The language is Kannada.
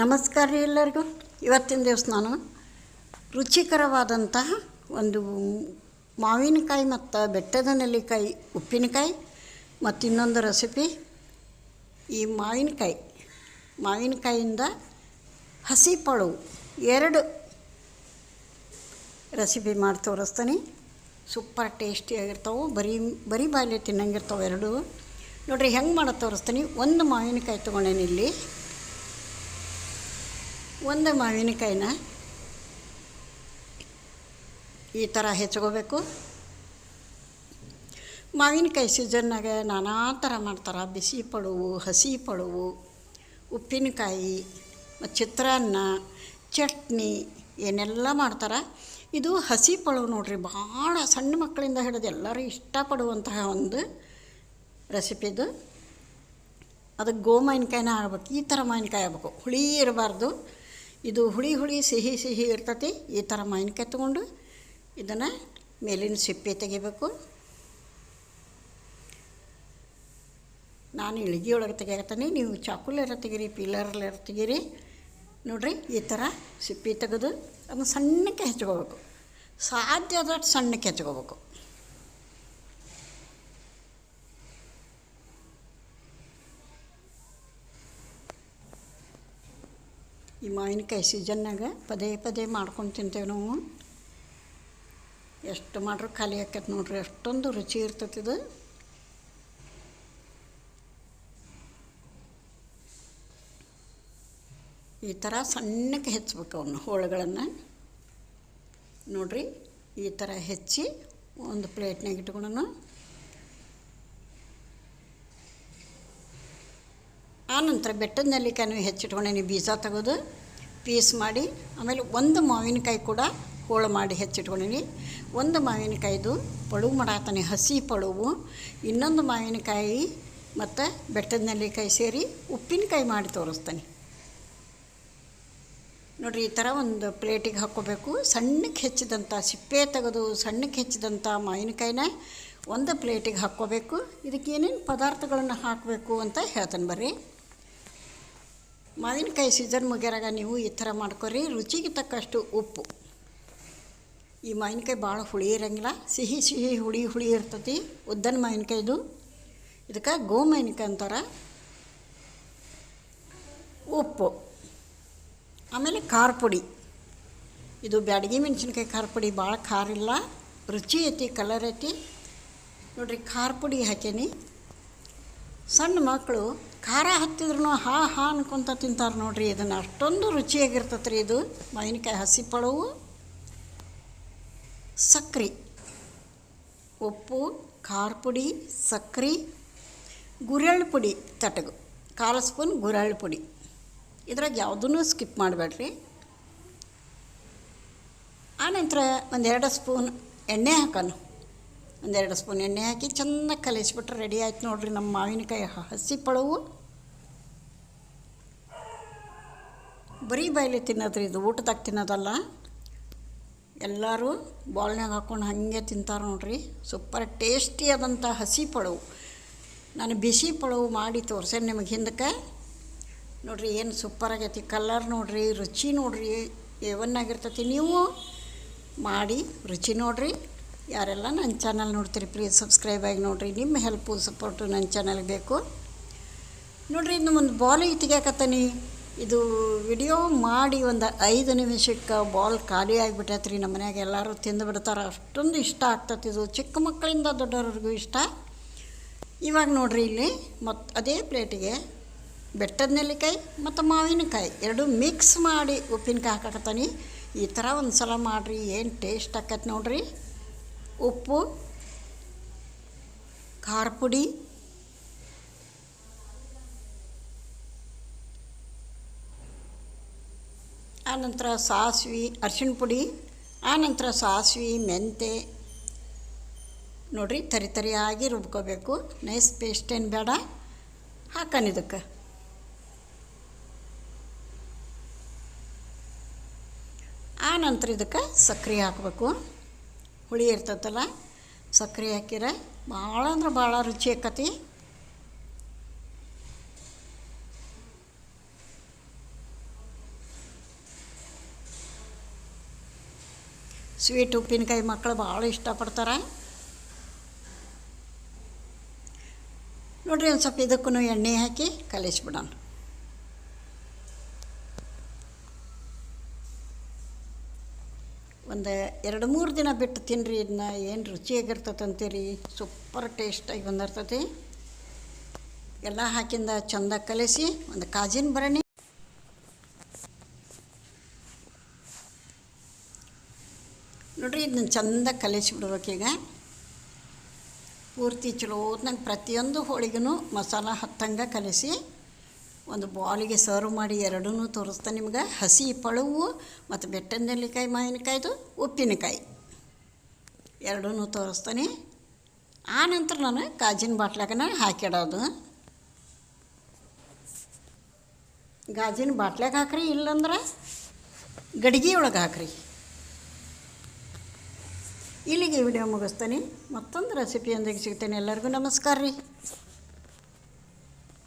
ನಮಸ್ಕಾರ ರೀ ಎಲ್ಲರಿಗೂ. ಇವತ್ತಿನ ದಿವಸ ನಾನು ರುಚಿಕರವಾದಂತಹ ಒಂದು ಮಾವಿನಕಾಯಿ ಮತ್ತು ಬೆಟ್ಟದ ನೆಲ್ಲಿಕಾಯಿ, ಉಪ್ಪಿನಕಾಯಿ ಮತ್ತು ಇನ್ನೊಂದು ರೆಸಿಪಿ ಈ ಮಾವಿನಕಾಯಿ. ಮಾವಿನಕಾಯಿಂದ ಹಸಿ ಪಳವು ಎರಡು ರೆಸಿಪಿ ಮಾಡಿ ತೋರಿಸ್ತೀನಿ. ಸೂಪರ್ ಟೇಸ್ಟಿಯಾಗಿರ್ತಾವೆ ಬರೀ ಬರೀ ಬಾಯಲ್ಲಿ ತಿನ್ನಂಗಿರ್ತಾವೆ ಎರಡು. ನೋಡಿರಿ, ಹೆಂಗೆ ಮಾಡೋದು ತೋರಿಸ್ತೀನಿ. ಒಂದು ಮಾವಿನಕಾಯಿ ತೊಗೊಂಡೇನಿ ಇಲ್ಲಿ ಒಂದು ಮಾವಿನಕಾಯಿನ ಈ ಥರ ಹೆಚ್ಕೋಬೇಕು. ಮಾವಿನಕಾಯಿ ಸೀಸನ್ನಾಗ ನಾನಾ ಥರ ಮಾಡ್ತಾರೆ. ಬಿಸಿ ಪಡುವು ಹಸಿ ಪಳುವು, ಉಪ್ಪಿನಕಾಯಿ ಚಿತ್ರಾನ್ನ, ಚಟ್ನಿ, ಏನೆಲ್ಲ ಮಾಡ್ತಾರೆ. ಇದು ಹಸಿ ಪಳುವು ನೋಡ್ರಿ ಭಾಳ ಸಣ್ಣ ಮಕ್ಕಳಿಂದ ಹಿಡಿದು ಎಲ್ಲರೂ ಇಷ್ಟಪಡುವಂತಹ ಒಂದು ರೆಸಿಪಿದು ಅದಕ್ಕೆ ಗೋ ಮಾವಿನಕಾಯಿನ ಆಗ್ಬೇಕು ಈ ಥರ ಮಾವಿನಕಾಯಿ ಆಗ್ಬೇಕು ಹುಳಿ ಇರಬಾರ್ದು. ಇದು ಹುಳಿ ಹುಳಿ ಸಿಹಿ ಸಿಹಿ ಇರ್ತತಿ, ಈ ಥರ ಮಾವಿನಕಾಯಿ ತೊಗೊಂಡು ಇದನ್ನು ಮೇಲಿನ ಸಿಪ್ಪೆ ತೆಗಿಬೇಕು. ನಾನು ಇಳಿಗೆಯೊಳಗೆ ಒಳಗೆ ತೆಗಿಯಕತ್ತೀನಿ, ನೀವು ಚಾಕುಲರ ತೆಗೀರಿ ಪೀಲರ್ಲರ ತೆಗೀರಿ. ನೋಡ್ರಿ, ಈ ಥರ ಸಿಪ್ಪೆ ತೆಗೆದು ಅದನ್ನು ಸಣ್ಣಕ್ಕೆ ಹೆಚ್ಕೋಬೇಕು. ಸಾಧ್ಯ ಆದಷ್ಟು ಸಣ್ಣಕ್ಕೆ ಹೆಚ್ಕೋಬೇಕು. ಈ ಮಾವಿನಕಾಯಿ ಸೀಸನ್ನಾಗ ಪದೇ ಪದೇ ಮಾಡ್ಕೊಂಡು ತಿಂತೇವೆ ನಾವು. ಎಷ್ಟು ಮಾಡ್ರೂ ಖಾಲಿ ಆಕೈತೆ ನೋಡ್ರಿ, ಅಷ್ಟೊಂದು ರುಚಿ ಇರ್ತತಿದು ಈ ಥರ ಸಣ್ಣಕ್ಕೆ ಹೆಚ್ಚಬೇಕು ಅವನ್ನ ಹೋಳುಗಳನ್ನು. ನೋಡ್ರಿ, ಈ ಥರ ಹೆಚ್ಚಿ ಒಂದು ಪ್ಲೇಟ್ನಾಗ ಇಟ್ಕೊಂಡು ಆನಂತರ ಬೆಟ್ಟದ ನೆಲ್ಲಿಕಾಯಿ ಹೆಚ್ಚಿಟ್ಕೊಂಡೇನಿ ಬೀಜ ತೆಗೆದು ಪೀಸ್ ಮಾಡಿ, ಆಮೇಲೆ ಒಂದು ಮಾವಿನಕಾಯಿ ಕೂಡ ಹೋಳು ಮಾಡಿ ಹೆಚ್ಚಿಟ್ಕೊಂಡೀನಿ ಒಂದು ಮಾವಿನಕಾಯಿದು ಪಳುವು ಮಾಡಾತಾನೆ, ಹಸಿ ಪಳುವು. ಇನ್ನೊಂದು ಮಾವಿನಕಾಯಿ ಮತ್ತು ಬೆಟ್ಟದ ನೆಲ್ಲಿಕಾಯಿ ಸೇರಿ ಉಪ್ಪಿನಕಾಯಿ ಮಾಡಿ ತೋರಿಸ್ತಾನೆ. ನೋಡಿರಿ, ಈ ಥರ ಒಂದು ಪ್ಲೇಟಿಗೆ ಹಾಕ್ಕೋಬೇಕು. ಸಣ್ಣಕ್ಕೆ ಹೆಚ್ಚಿದಂಥ, ಸಿಪ್ಪೆ ತೆಗೆದು ಸಣ್ಣಕ್ಕೆ ಹೆಚ್ಚಿದಂಥ ಮಾವಿನಕಾಯಿನ ಒಂದು ಪ್ಲೇಟಿಗೆ ಹಾಕ್ಕೋಬೇಕು. ಇದಕ್ಕೆ ಏನೇನು ಪದಾರ್ಥಗಳನ್ನು ಹಾಕಬೇಕು ಅಂತ ಹೇಳ್ತಾನೆ ಬರ್ರಿ. ಮಾವಿನಕಾಯಿ ಸೀಸನ್ ಮುಗಿಯರಾಗ ನೀವು ಈ ಥರ ಮಾಡ್ಕೊರಿ, ರುಚಿಗೆ ತಕ್ಕಷ್ಟು ಉಪ್ಪು. ಈ ಮಾವಿನಕಾಯಿ ಭಾಳ ಹುಳಿ ಇರಂಗಿಲ್ಲ. ಸಿಹಿ ಸಿಹಿ ಹುಳಿ ಹುಳಿ ಇರ್ತತಿ. ಉದ್ದನ ಮಾವಿನಕಾಯಿದು. ಇದಕ್ಕೆ ಗೋ ಮಾವಿನಕಾಯಿ ಅಂತಾರೆ. ಉಪ್ಪು. ಆಮೇಲೆ ಖಾರ ಪುಡಿ. ಇದು ಬ್ಯಾಡಗಿ ಮೆಣಸಿನ್ಕಾಯಿ ಖಾರ ಪುಡಿ ಭಾಳ ಖಾರ ಇಲ್ಲ. ರುಚಿ ಐತಿ ಕಲರ್ ಐತಿ. ನೋಡಿರಿ, ಖಾರ ಪುಡಿ ಹಾಕೀನಿ ಸಣ್ಣ ಮಕ್ಕಳು ಖಾರ ಹತ್ತಿದ್ರು ಹಾ ಹಾ ಅನ್ಕೊಂತ ತಿಂತಾರೆ ನೋಡ್ರಿ, ಇದನ್ನು ಅಷ್ಟೊಂದು ರುಚಿಯಾಗಿರ್ತೈತೆ ರೀ ಇದು. ಮಾವಿನಕಾಯಿ ಹಸಿ ಪಳವು ಸಕ್ರೆ, ಉಪ್ಪು, ಖಾರ ಪುಡಿ, ಸಕ್ರೆ, ಗುರೆಳ್ಳು ಪುಡಿ, ತಟಗು, ಕಾಲು ಸ್ಪೂನ್ ಗುರೆಳ್ಳು ಪುಡಿ. ಇದ್ರಾಗ ಯಾವುದೂ ಸ್ಕಿಪ್ ಮಾಡಬೇಡ್ರಿ. ಆನಂತರ ಒಂದೆರಡು ಸ್ಪೂನ್ ಎಣ್ಣೆ ಹಾಕೋಣ. ಒಂದೆರಡು ಸ್ಪೂನ್ ಎಣ್ಣೆ ಹಾಕಿ ಚೆನ್ನಾಗಿ ಕಲಿಸ್ಬಿಟ್ರೆ ರೆಡಿ ಆಯ್ತು ನೋಡ್ರಿ ನಮ್ಮ ಮಾವಿನಕಾಯಿ ಹಸಿ ಪಳವು. ಬರೀ ಬಾಯಲ್ಲಿ ತಿನ್ನೋದ್ರಿ ಇದು, ಊಟದಾಗ ತಿನ್ನೋದಲ್ಲ. ಎಲ್ಲರೂ ಬಾಲ್ನಾಗ ಹಾಕ್ಕೊಂಡು ಹಾಗೆ ತಿಂತಾರೆ ನೋಡ್ರಿ. ಸೂಪರ್ ಟೇಸ್ಟಿ ಆದಂಥ ಹಸಿ ಪಳವು. ನಾನು ಬಿಸಿ ಪಳವು ಮಾಡಿ ತೋರ್ಸೇನೆ ನಿಮಗೆ ಹಿಂದಕ್ಕೆ. ನೋಡ್ರಿ ಏನು ಸೂಪರ್ ಆಗೈತಿ, ಕಲರ್ ನೋಡ್ರಿ, ರುಚಿ ನೋಡ್ರಿ ಏವನ್ನಾಗಿರ್ತೈತಿ ನೀವು ಮಾಡಿ ರುಚಿ ನೋಡ್ರಿ. ಯಾರೆಲ್ಲ ನನ್ನ ಚಾನಲ್ ನೋಡ್ತೀರಿ ಪ್ಲೀಸ್ ಸಬ್ಸ್ಕ್ರೈಬ್ ಆಗಿ ನೋಡಿರಿ. ನಿಮ್ಮ ಹೆಲ್ಪು ಸಪೋರ್ಟು ನನ್ನ ಚಾನಲ್ಗೆ ಬೇಕು. ನೋಡಿರಿ, ಇನ್ನು ಒಂದು ಬಾಲ್ ತೆಗಿಯಾಕತ್ತಾನಿ ಇದು ವಿಡಿಯೋ ಮಾಡಿ ಒಂದು ಐದು ನಿಮಿಷಕ್ಕೆ ಬಾಲ್ ಖಾಲಿ ಆಗಿಬಿಟ್ಟೈತೆ ರೀ ನಮ್ಮ ಮನ್ಯಾಗ ಎಲ್ಲರೂ ತಿಂದು ಬಿಡ್ತಾರೆ. ಅಷ್ಟೊಂದು ಇಷ್ಟ ಆಗ್ತೈತೆ ಇದು. ಚಿಕ್ಕ ಮಕ್ಕಳಿಂದ ದೊಡ್ಡವ್ರಿಗೂ ಇಷ್ಟ. ಇವಾಗ ನೋಡಿರಿ ಇಲ್ಲಿ ಮತ್ತು ಅದೇ ಪ್ಲೇಟಿಗೆ ಬೆಟ್ಟದ ನೆಲ್ಲಿಕಾಯಿ ಮತ್ತು ಮಾವಿನಕಾಯಿ ಎರಡು ಮಿಕ್ಸ್ ಮಾಡಿ ಉಪ್ಪಿನಕಾಯಿ ಹಾಕಕತ್ತಾನೆ. ಈ ಥರ ಒಂದು ಸಲ ಮಾಡಿರಿ, ಏನು ಟೇಸ್ಟ್ ಆಕೈತೆ ನೋಡ್ರಿ. ಉಪ್ಪು ಖಾರ ಪುಡಿ ಆನಂತರ ಸಾಸಿವೆ, ಅರ್ಶಿಣ ಪುಡಿ, ಆನಂತರ ಸಾಸಿವೆ, ಮೆಂತೆ. ನೋಡಿರಿ, ತರಿ ತರಿಯಾಗಿ ರುಬ್ಕೋಬೇಕು. ನೈಸ್ ಪೇಸ್ಟ್ ಏನು ಬೇಡ, ಹಾಕನ್ ಇದಕ್ಕೆ. ಆನಂತರ ಇದಕ್ಕೆ ಸಕ್ಕರೆ ಹಾಕಬೇಕು. ಹುಳಿ ಇರ್ತೈತಲ್ಲ, ಸಕ್ಕರೆ ಹಾಕಿರ ಭಾಳ ಅಂದ್ರೆ ಭಾಳ ರುಚಿ ಆಕತಿ. ಸ್ವೀಟ್ ಉಪ್ಪಿನಕಾಯಿ ಮಕ್ಕಳು ಭಾಳ ಇಷ್ಟಪಡ್ತಾರೆ. ನೋಡ್ರಿ ಒಂದು ಸ್ವಲ್ಪ ಇದಕ್ಕೂ ಎಣ್ಣೆ ಹಾಕಿ ಕಲಿಸ್ಬಿಡೋಣ. ಒಂದು ಎರಡು ಮೂರು ದಿನ ಬಿಟ್ಟು ತಿನ್ನಿರಿ ಇದನ್ನ ಏನು ರುಚಿಯಾಗಿರ್ತೈತೆ ಅಂತೀರಿ? ಸೂಪರ್ ಟೇಸ್ಟಾಗಿ ಬಂದಿರ್ತತಿ. ಎಲ್ಲ ಹಾಕಿಂದ ಚಂದ ಕಲಿಸಿ, ಒಂದು ಕಾಜಿನ ಬರಣಿ. ನೋಡ್ರಿ, ಇದನ್ನ ಚಂದ ಕಲಿಸಿಬಿಡ್ಬೇಕೀಗ ಪೂರ್ತಿ ಚಲೋ, ನಂಗೆ ಪ್ರತಿಯೊಂದು ಹೋಳಿಗೂ ಮಸಾಲ ಹತ್ತಂಗೆ ಕಲಿಸಿ. ಒಂದು ಬಾಲಿಗೆ ಸರ್ವ್ ಮಾಡಿ ಎರಡೂ ತೋರಿಸ್ತಾ ನಿಮ್ಗೆ. ಹಸಿ ಪಳವು ಮತ್ತು ಬೆಟ್ಟದ ನೆಲ್ಲಿಕಾಯಿ ಮಾವಿನಕಾಯ್ದು, ಉಪ್ಪಿನಕಾಯಿ. ಎರಡೂ ತೋರಿಸ್ತಾನೆ. ಆ ನಂತರ ನಾನು ಗಾಜಿನ ಬಾಟ್ಲಾಗನ ಹಾಕಿಡೋದು ಗಾಜಿನ ಬಾಟ್ಲಾಗ ಹಾಕ್ರಿ, ಇಲ್ಲಂದ್ರೆ ಗಡಿಗೆ ಒಳಗೆ ಹಾಕ್ರಿ. ಇಲ್ಲಿಗೆ ವಿಡಿಯೋ ಮುಗಿಸ್ತಾನೆ. ಮತ್ತೊಂದು ರೆಸಿಪಿಯೊಂದಿಗೆ ಸಿಗ್ತೇನೆ. ಎಲ್ಲರಿಗೂ ನಮಸ್ಕಾರ ರೀ.